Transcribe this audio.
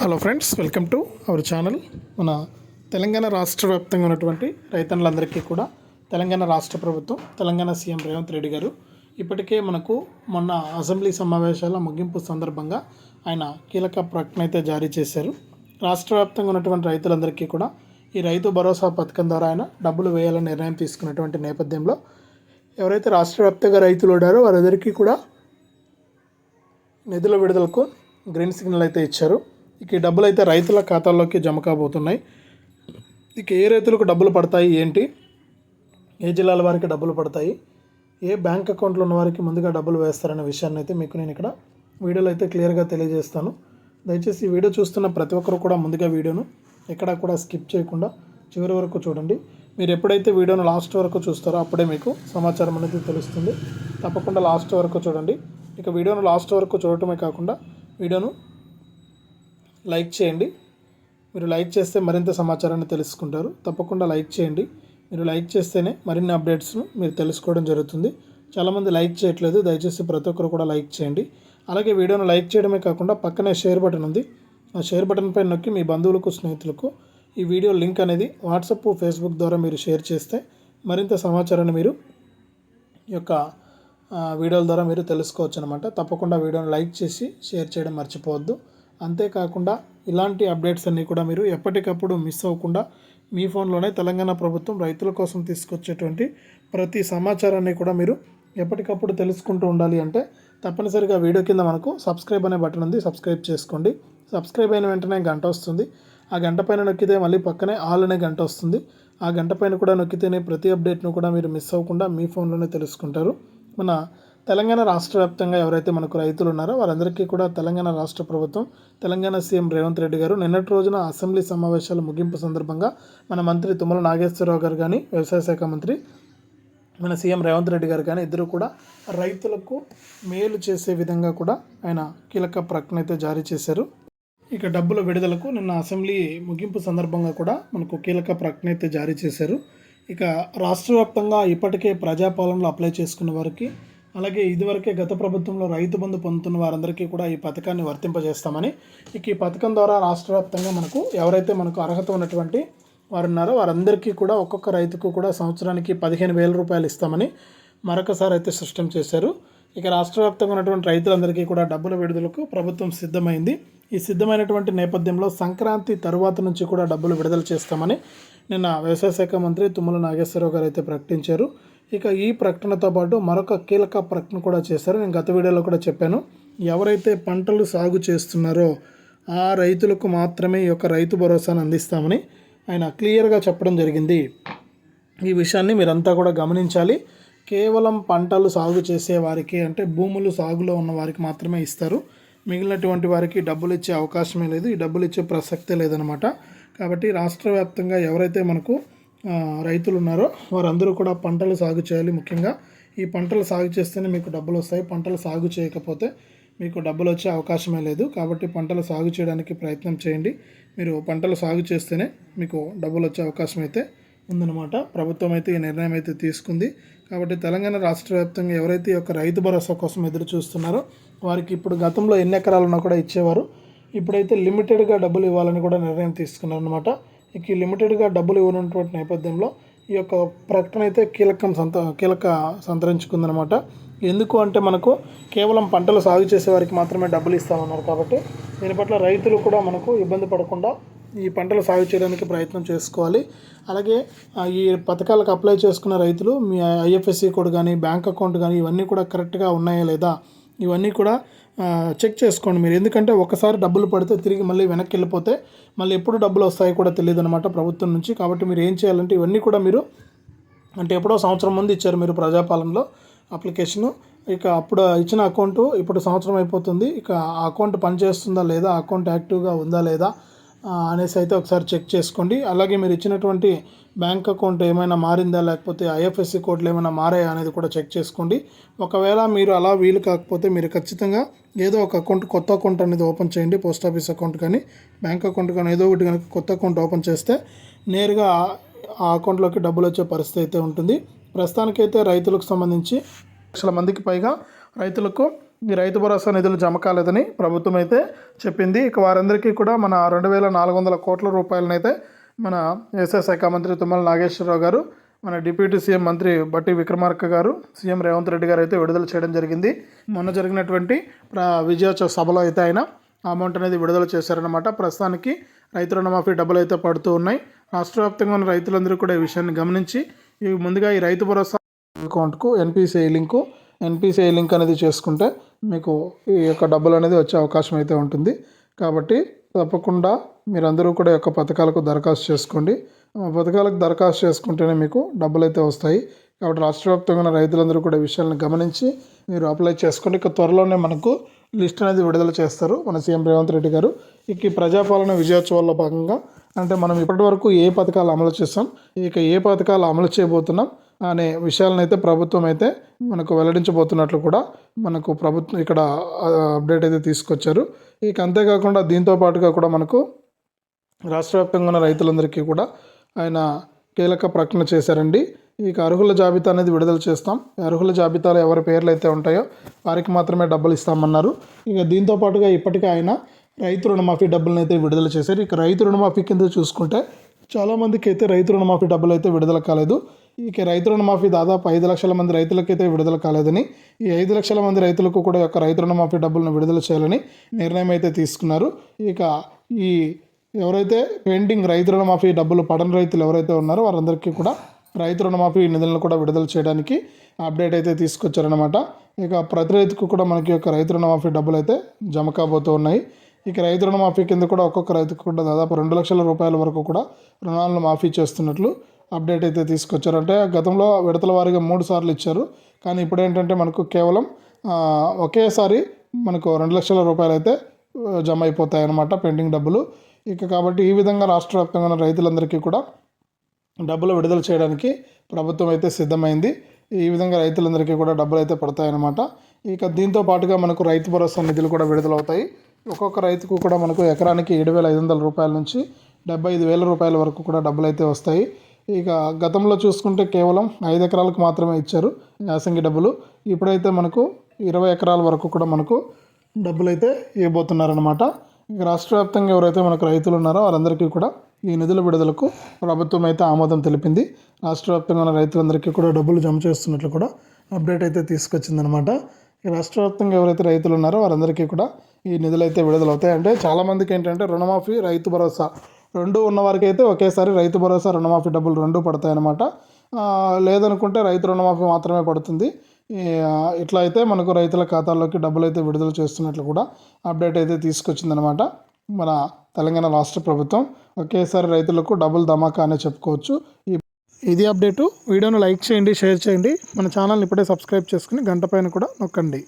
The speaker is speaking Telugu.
Hello friends welcome to our channel మన తెలంగాణ రాష్ట్ర వ్యాప్తంగా ఉన్నటువంటి రైతన్నులందరికీ కూడా తెలంగాణ రాష్ట్ర ప్రభుత్వం తెలంగాణ సీఎం రేవంత్ రెడ్డి గారు ఇప్పటికే మనకు మొన్న అసెంబ్లీ సమావేశాల ముగింపు సందర్భంగా ఆయన కీలక ప్రకటన అయితే జారీ చేశారు. రాష్ట్ర వ్యాప్తంగా ఉన్నటువంటి రైతులందరికీ కూడా ఈ రైతు భరోసా పథకం ద్వారా ఆయన డబ్బులు వేయాలని నిర్ణయం తీసుకున్నటువంటి నేపథ్యంలో ఎవరైతే రాష్ట్ర వ్యాప్తంగా రైతులు ఉన్నారో వారందరికీ కూడా నిధుల విడుదలకు గ్రీన్ సిగ్నల్ అయితే ఇచ్చారు. ఇక ఈ డబ్బులు అయితే రైతుల ఖాతాల్లోకి జమ కాబోతున్నాయి. ఇక ఏ రైతులకు డబ్బులు పడతాయి ఏంటి? ఏ జిల్లాల వారికి డబ్బులు పడతాయి? ఏ బ్యాంక్ అకౌంట్లో ఉన్న వారికి ముందుగా డబ్బులు వేస్తారనే విషయాన్ని అయితే మీకు నేను ఇక్కడ వీడియోలో అయితే క్లియర్గా తెలియజేస్తాను. దయచేసి ఈ వీడియో చూస్తున్న ప్రతి ఒక్కరు కూడా ముందుగా వీడియోను ఎక్కడా కూడా స్కిప్ చేయకుండా చివరి వరకు చూడండి. మీరు ఎప్పుడైతే వీడియోను లాస్ట్ వరకు చూస్తారో అప్పుడే మీకు సమాచారం అనేది తెలుస్తుంది. తప్పకుండా లాస్ట్ వరకు చూడండి. ఇక వీడియోను లాస్ట్ వరకు చూడటమే కాకుండా వీడియోను లైక్ చేయండి. మీరు లైక్ చేస్తే మరింత సమాచారాన్ని తెలుసుకుంటారు. తప్పకుండా లైక్ చేయండి. మీరు లైక్ చేస్తేనే మరిన్ని అప్డేట్స్ను మీరు తెలుసుకోవడం జరుగుతుంది. చాలామంది లైక్ చేయట్లేదు. దయచేసి ప్రతి ఒక్కరు కూడా లైక్ చేయండి. అలాగే వీడియోను లైక్ చేయడమే కాకుండా పక్కనే షేర్ బటన్ ఉంది. ఆ షేర్ బటన్ పైన నొక్కి మీ బంధువులకు స్నేహితులకు ఈ వీడియో లింక్ అనేది వాట్సప్ ఫేస్బుక్ ద్వారా మీరు షేర్ చేస్తే మరింత సమాచారాన్ని మీరు ఈ యొక్క వీడియోల ద్వారా మీరు తెలుసుకోవచ్చు అనమాట తప్పకుండా వీడియోని లైక్ చేసి షేర్ చేయడం మర్చిపోవద్దు. అంతేకాకుండా ఇలాంటి అప్డేట్స్ అన్నీ కూడా మీరు ఎప్పటికప్పుడు మిస్ అవ్వకుండా మీ ఫోన్లోనే తెలంగాణ ప్రభుత్వం రైతుల కోసం తీసుకొచ్చేటువంటి ప్రతి సమాచారాన్ని కూడా మీరు ఎప్పటికప్పుడు తెలుసుకుంటూ ఉండాలి అంటే తప్పనిసరిగా వీడియో కింద మనకు సబ్స్క్రైబ్ అనే బటన్ ఉంది సబ్స్క్రైబ్ చేసుకోండి. సబ్స్క్రైబ్ అయిన వెంటనే గంట వస్తుంది. ఆ గంట పైన నొక్కితే మళ్ళీ పక్కనే ఆల్ అనే గంట వస్తుంది. ఆ గంట పైన కూడా నొక్కితేనే ప్రతి అప్డేట్ను కూడా మీరు మిస్ అవ్వకుండా మీ ఫోన్లోనే తెలుసుకుంటారు. మన తెలంగాణ రాష్ట్ర వ్యాప్తంగా ఎవరైతే మనకు రైతులు ఉన్నారో వారందరికీ కూడా తెలంగాణ రాష్ట్ర ప్రభుత్వం తెలంగాణ సీఎం రేవంత్ రెడ్డి గారు నిన్నటి రోజున అసెంబ్లీ సమావేశాల ముగింపు సందర్భంగా మన మంత్రి తుమ్మల నాగేశ్వరరావు గారు కానీ వ్యవసాయ శాఖ మంత్రి మన సీఎం రేవంత్ రెడ్డి గారు కానీ ఇద్దరు కూడా రైతులకు మేలు చేసే విధంగా కూడా ఆయన కీలక ప్రకటన అయితే జారీ చేశారు. ఇక డబ్బుల విడుదలకు నిన్న అసెంబ్లీ ముగింపు సందర్భంగా కూడా మనకు కీలక ప్రకటన అయితే జారీ చేశారు. ఇక రాష్ట్ర వ్యాప్తంగా ఇప్పటికే ప్రజాపాలనలో అప్లై చేసుకున్న వారికి అలాగే ఇదివరకే గత ప్రభుత్వంలో రైతు బంధు పొందుతున్న వారందరికీ కూడా ఈ పథకాన్ని వర్తింపజేస్తామని ఇక ఈ పథకం ద్వారా రాష్ట్ర వ్యాప్తంగా మనకు ఎవరైతే మనకు అర్హత ఉన్నటువంటి వారు ఉన్నారో వారందరికీ కూడా ఒక్కొక్క రైతుకు కూడా సంవత్సరానికి పదిహేను వేల రూపాయలు ఇస్తామని మరొకసారి అయితే స్పష్టం చేశారు. ఇక రాష్ట్ర వ్యాప్తంగా ఉన్నటువంటి రైతులందరికీ కూడా డబ్బుల విడుదలకు ప్రభుత్వం సిద్ధమైంది. ఈ సిద్ధమైనటువంటి నేపథ్యంలో సంక్రాంతి తరువాత నుంచి కూడా డబ్బులు విడుదల చేస్తామని నిన్న వ్యవసాయ శాఖ మంత్రి తుమ్మల నాగేశ్వరరావు గారు అయితే ప్రకటించారు. ఇక ఈ ప్రకటనతో పాటు మరొక కీలక ప్రకటన కూడా చేశారు. నేను గత వీడియోలో కూడా చెప్పాను. ఎవరైతే పంటలు సాగు చేస్తున్నారో ఆ రైతులకు మాత్రమే ఈ యొక్క రైతు భరోసాను అందిస్తామని ఆయన క్లియర్గా చెప్పడం జరిగింది. ఈ విషయాన్ని మీరంతా కూడా గమనించాలి. కేవలం పంటలు సాగు చేసే వారికి అంటే భూములు సాగులో ఉన్న వారికి మాత్రమే ఇస్తారు. మిగిలినటువంటి వారికి డబ్బులు ఇచ్చే అవకాశమే లేదు. ఈ డబ్బులు ఇచ్చే ప్రసక్తే లేదనమాట కాబట్టి రాష్ట్ర వ్యాప్తంగా ఎవరైతే మనకు రైతులు ఉన్నారో వారందరూ కూడా పంటలు సాగు చేయాలి ముఖ్యంగా. ఈ పంటలు సాగు చేస్తేనే మీకు డబ్బులు వస్తాయి. పంటలు సాగు చేయకపోతే మీకు డబ్బులు వచ్చే అవకాశమే లేదు. కాబట్టి పంటలు సాగు చేయడానికి ప్రయత్నం చేయండి. మీరు పంటలు సాగు చేస్తేనే మీకు డబ్బులు వచ్చే అవకాశం అయితే ఉందన్నమాట. ప్రభుత్వం అయితే ఈ నిర్ణయం అయితే తీసుకుంది. కాబట్టి తెలంగాణ రాష్ట్ర వ్యాప్తంగా ఎవరైతే ఈ యొక్క రైతు భరోసా కోసం ఎదురు చూస్తున్నారో వారికి ఇప్పుడు గతంలో ఎన్ని ఎకరాలున్నా కూడా ఇచ్చేవారు. ఇప్పుడైతే లిమిటెడ్గా డబ్బులు ఇవ్వాలని కూడా నిర్ణయం తీసుకున్నారనమాట ఇక ఈ లిమిటెడ్గా డబ్బులు ఇవ్వనటువంటి నేపథ్యంలో ఈ యొక్క ప్రకటన అయితే కీలకం సంత కీలక సంతరించుకుందనమాట ఎందుకు అంటే మనకు కేవలం పంటలు సాగు చేసే వారికి మాత్రమే డబ్బులు ఇస్తామన్నారు కాబట్టి దీని పట్ల రైతులు కూడా మనకు ఇబ్బంది పడకుండా ఈ పంటలు సాగు చేయడానికి ప్రయత్నం చేసుకోవాలి. అలాగే ఈ పథకాలకు అప్లై చేసుకున్న రైతులు మీ ఐఎఫ్ఎస్సి కోడ్ కానీ బ్యాంక్ అకౌంట్ కానీ ఇవన్నీ కూడా కరెక్ట్గా ఉన్నాయా లేదా? ఇవన్నీ కూడా చెక్ చేసుకోండి మీరు. ఎందుకంటే ఒకసారి డబ్బులు పడితే తిరిగి మళ్ళీ వెనక్కి వెళ్ళిపోతే మళ్ళీ ఎప్పుడు డబ్బులు వస్తాయో కూడా తెలియదు అనమాట ప్రభుత్వం నుంచి. కాబట్టి మీరు ఏం చేయాలంటే ఇవన్నీ కూడా మీరు అంటే ఎప్పుడో సంవత్సరం ముందు ఇచ్చారు మీరు ప్రజాపాలనలో అప్లికేషను. ఇక అప్పుడు ఇచ్చిన అకౌంట్ ఇప్పుడు సంవత్సరం అయిపోతుంది. ఇక ఆ అకౌంట్ పనిచేస్తుందా లేదా? అకౌంట్ యాక్టివ్గా ఉందా లేదా? అనేసి అయితే ఒకసారి చెక్ చేసుకోండి. అలాగే మీరు ఇచ్చినటువంటి బ్యాంక్ అకౌంట్ ఏమైనా మారిందా లేకపోతే ఐఎఫ్ఎస్సి కోడ్లు ఏమైనా మారాయా అనేది కూడా చెక్ చేసుకోండి. ఒకవేళ మీరు అలా వీలు కాకపోతే మీరు ఖచ్చితంగా ఏదో ఒక అకౌంట్ కొత్త అకౌంట్ అనేది ఓపెన్ చేయండి. పోస్ట్ ఆఫీస్ అకౌంట్ కానీ బ్యాంక్ అకౌంట్ కానీ ఏదో ఒకటి కనుక కొత్త అకౌంట్ ఓపెన్ చేస్తే నేరుగా ఆ- అకౌంట్లోకి డబ్బులు వచ్చే పరిస్థితి అయితే ఉంటుంది. ప్రస్తుతానికైతే రైతులకు సంబంధించి లక్షల మందికి పైగా రైతులకు ఈ రైతు భరోసా నిధులు జమ కాలేదని ప్రభుత్వం అయితే చెప్పింది. ఇక వారందరికీ కూడా మన రెండు వేల నాలుగు వందల కోట్ల రూపాయలనైతే మన వ్యవసాయ శాఖ మంత్రి తుమ్మల నాగేశ్వరరావు గారు మన డిప్యూటీ సీఎం మంత్రి బట్టి విక్రమార్క గారు సీఎం రేవంత్ రెడ్డి గారు అయితే విడుదల చేయడం జరిగింది. మొన్న జరిగినటువంటి విజయోత్సవ సభలో అయితే ఆయన అమౌంట్ అనేది విడుదల చేశారనమాట ప్రస్తుతానికి రైతు రుణమాఫీ డబ్బులు అయితే పడుతూ ఉన్నాయి. రాష్ట్ర వ్యాప్తంగా ఉన్న రైతులందరూ కూడా ఈ విషయాన్ని గమనించి ఈ ముందుగా ఈ రైతు భరోసా అకౌంట్కు ఎన్పిసిఐ లింకు ఎన్పిసిఐ లింక్ అనేది చేసుకుంటే మీకు ఈ యొక్క డబ్బులు అనేది వచ్చే అవకాశం అయితే ఉంటుంది. కాబట్టి తప్పకుండా మీరందరూ కూడా యొక్క పథకాలకు దరఖాస్తు చేసుకోండి. ఆ పథకాలకు దరఖాస్తు చేసుకుంటేనే మీకు డబ్బులు అయితే వస్తాయి. కాబట్టి రాష్ట్ర వ్యాప్తంగా ఉన్న రైతులందరూ కూడా విషయాలను గమనించి మీరు అప్లై చేసుకోండి. ఇక త్వరలోనే మనకు లిస్ట్ అనేది విడుదల చేస్తారు మన సీఎం రేవంత్ రెడ్డి గారు. ఇక ఈ ప్రజాపాలన విజయోత్సవాల్లో భాగంగా అంటే మనం ఇప్పటి వరకు ఏ పథకాలు అమలు చేస్తాం ఇక ఏ పథకాలు అమలు చేయబోతున్నాం అనే విషయాలను అయితే ప్రభుత్వం అయితే మనకు వెల్లడించబోతున్నట్లు కూడా మనకు ప్రభుత్వం ఇక్కడ అప్డేట్ అయితే తీసుకొచ్చారు. ఇక అంతేకాకుండా దీంతో పాటుగా కూడా మనకు రాష్ట్ర వ్యాప్తంగా ఉన్న రైతులందరికీ కూడా ఆయన కీలక ప్రకటన చేశారండి. ఇక అర్హుల జాబితా అనేది విడుదల చేస్తాం. ఈ అర్హుల జాబితాలో ఎవరి పేర్లు అయితే ఉంటాయో వారికి మాత్రమే డబ్బులు ఇస్తామన్నారు. ఇక దీంతో పాటుగా ఇప్పటికే ఆయన రైతు రుణమాఫీ డబ్బులను అయితే విడుదల చేశారు. ఇక రైతు రుణమాఫీ కింద చూసుకుంటే చాలామందికి అయితే రైతు రుణమాఫీ డబ్బులు అయితే విడుదల కాలేదు. ఇక రైతు రుణమాఫీ దాదాపు ఐదు లక్షల మంది రైతులకైతే విడుదల కాలేదని ఈ ఐదు లక్షల మంది రైతులకు కూడా యొక్క రైతు రుణమాఫీ డబ్బులను విడుదల చేయాలని నిర్ణయం అయితే తీసుకున్నారు. ఇక ఈ ఎవరైతే పెండింగ్ రైతు రుణమాఫీ డబ్బులు పడని రైతులు ఎవరైతే ఉన్నారో వారందరికీ కూడా రైతు రుణమాఫీ నిధులను కూడా విడుదల చేయడానికి అప్డేట్ అయితే తీసుకొచ్చారనమాట ఇక ప్రతి రైతుకు కూడా మనకి యొక్క రైతు రుణమాఫీ డబ్బులు అయితే జమ కాబోతూ ఉన్నాయి. ఇక రైతు రుణమాఫీ కింద కూడా ఒక్కొక్క రైతుకు కూడా దాదాపు రెండు లక్షల రూపాయల వరకు కూడా రుణాలను మాఫీ చేస్తున్నట్లు అప్డేట్ అయితే తీసుకొచ్చారు. అంటే గతంలో విడతల వారీగా మూడు సార్లు ఇచ్చారు. కానీ ఇప్పుడు ఏంటంటే మనకు కేవలం ఒకేసారి మనకు రెండు లక్షల రూపాయలు అయితే జమ అయిపోతాయి అన్నమాట పెండింగ్ డబ్బులు. ఇక కాబట్టి ఈ విధంగా రాష్ట్ర వ్యాప్తంగా ఉన్న రైతులందరికీ కూడా డబ్బులు విడుదల చేయడానికి ప్రభుత్వం అయితే సిద్ధమైంది. ఈ విధంగా రైతులందరికీ కూడా డబ్బులు అయితే పడతాయన్నమాట. ఇక దీంతో పాటుగా మనకు రైతు భరోసా నిధులు కూడా విడుదలవుతాయి. ఒక్కొక్క రైతుకు కూడా మనకు ఎకరానికి ఏడు వేల ఐదు వందల రూపాయల నుంచి డెబ్బై ఐదు వేల రూపాయల వరకు కూడా డబ్బులు అయితే వస్తాయి. ఇక గతంలో చూసుకుంటే కేవలం ఐదు ఎకరాలకు మాత్రమే ఇచ్చారు యాసంగి డబ్బులు. ఇప్పుడైతే మనకు ఇరవై ఎకరాల వరకు కూడా మనకు డబ్బులు అయితే ఇవ్వబోతున్నారనమాట ఇక రాష్ట్ర వ్యాప్తంగా ఎవరైతే మనకు రైతులు ఉన్నారో వారందరికీ కూడా ఈ నిధుల విడుదలకు ప్రభుత్వం అయితే ఆమోదం తెలిపింది. రాష్ట్ర వ్యాప్తంగా ఉన్న రైతులందరికీ కూడా డబ్బులు జమ చేస్తున్నట్లు కూడా అప్డేట్ అయితే తీసుకొచ్చిందనమాట ఈ రాష్ట్ర వ్యాప్తంగా ఎవరైతే రైతులు ఉన్నారో వారందరికీ కూడా ఈ నిధులు అయితే విడుదలవుతాయి. అంటే చాలామందికి ఏంటంటే రుణమాఫీ రైతు భరోసా రెండు ఉన్న వారికి అయితే ఒకేసారి రైతు భరోసా రుణమాఫీ డబ్బులు రెండు పడతాయన్నమాట. లేదనుకుంటే రైతు రుణమాఫీ మాత్రమే పడుతుంది. ఇట్లా అయితే మనకు రైతుల ఖాతాల్లోకి డబ్బులు అయితే విడుదల చేస్తున్నట్లు కూడా అప్డేట్ అయితే తీసుకొచ్చిందనమాట మన తెలంగాణ రాష్ట్ర ప్రభుత్వం ఒకేసారి రైతులకు డబుల్ ధమాకా అనే చెప్పుకోవచ్చు. ఈ ఇది అప్డేటు. వీడియోను లైక్ చేయండి షేర్ చేయండి. మన ఛానల్ని ఇప్పుడే సబ్స్క్రైబ్ చేసుకుని గంట పైన కూడా నొక్కండి.